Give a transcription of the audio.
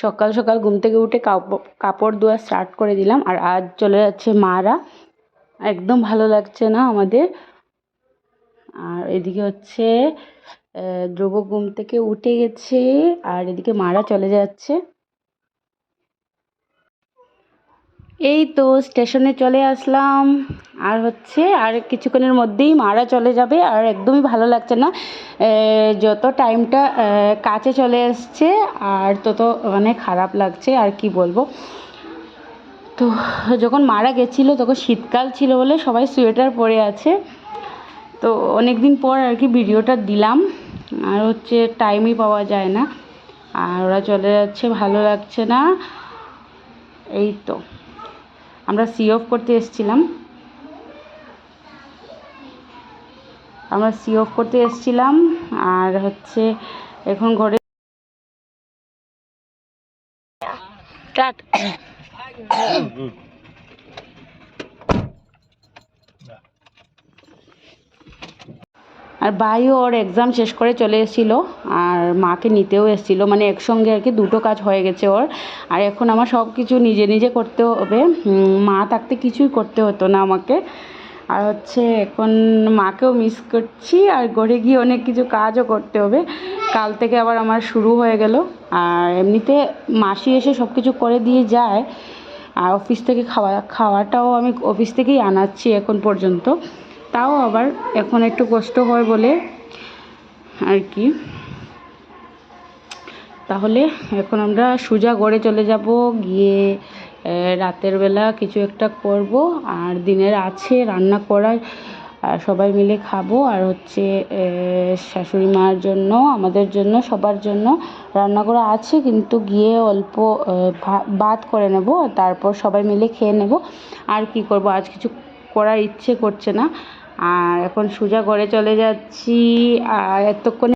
সকাল সকাল ঘুম থেকে উঠে কাপ- কাপড় ধোয়া স্টার্ট করে দিলাম। আর আজ চলে যাচ্ছে মারা। একদম ভালো লাগছে না আমাদের। আর এদিকে হচ্ছে ধ্রুব ঘুম থেকে উঠে গেছে। আর এদিকে মারা চলে যাচ্ছে। এই তো স্টেশনে চলে আসলাম। আর হচ্ছে, আর কিছুক্ষণের মধ্যেই মারা চলে যাবে। আর একদমই ভালো লাগছে না। যত টাইমটা কাছে চলে এসছে, আর তত মানে খারাপ লাগছে, আর কি বলব। তো যখন মারা গেছিল, তখন শীতকাল ছিল বলে সবাই সোয়েটার পরে আছে। তো অনেক দিন পর আর কি ভিডিওটা দিলাম। আর হচ্ছে টাইমই পাওয়া যায় না। আর ওরা চলে যাচ্ছে, ভালো লাগছে না। এই তো। আমরা সি অফ করতে এসেছিলাম। আমরা সি অফ করতে এসেছিলাম আর হচ্ছে এখন ঘরে স্টার্ট আর ভাইও ওর এক্সাম শেষ করে চলে এসেছিল আর মাকে নিতেও এসেছিল। মানে একসঙ্গে আর কি দুটো কাজ হয়ে গেছে ওর। আর এখন আমার সব কিছু নিজে নিজে করতে হবে। মা থাকতে কিছুই করতে হতো না আমাকে। আর হচ্ছে এখন মাকেও মিস করছি আর ঘরে গিয়ে অনেক কিছু কাজও করতে হবে। কাল থেকে আবার আমার শুরু হয়ে গেল। আর এমনিতে মাসি এসে সব কিছু করে দিয়ে যায়। আর অফিস থেকে খাওয়া, খাওয়াটাও আমি অফিস থেকেই আনাচ্ছি এখন পর্যন্ত। তাও আবার এখন একটু কষ্ট হয় বলে আর কি। তাহলে এখন আমরা সোজা গড়ে চলে যাব, গিয়ে রাতের বেলা কিছু একটা করব আর দিনের আছে রান্না করার, আর সবাই মিলে খাব। আর হচ্ছে শাশুড়ি মার জন্য, আমাদের জন্য, সবার জন্য রান্না করা আছে, কিন্তু গিয়ে অল্প ভাত করে নেব তারপর সবাই মিলে খেয়ে নেব। আর কি করব? আজ কিছু করার ইচ্ছে করছে না। আর এখন সোজা ঘরে চলে যাচ্ছি আর এতক্ষণে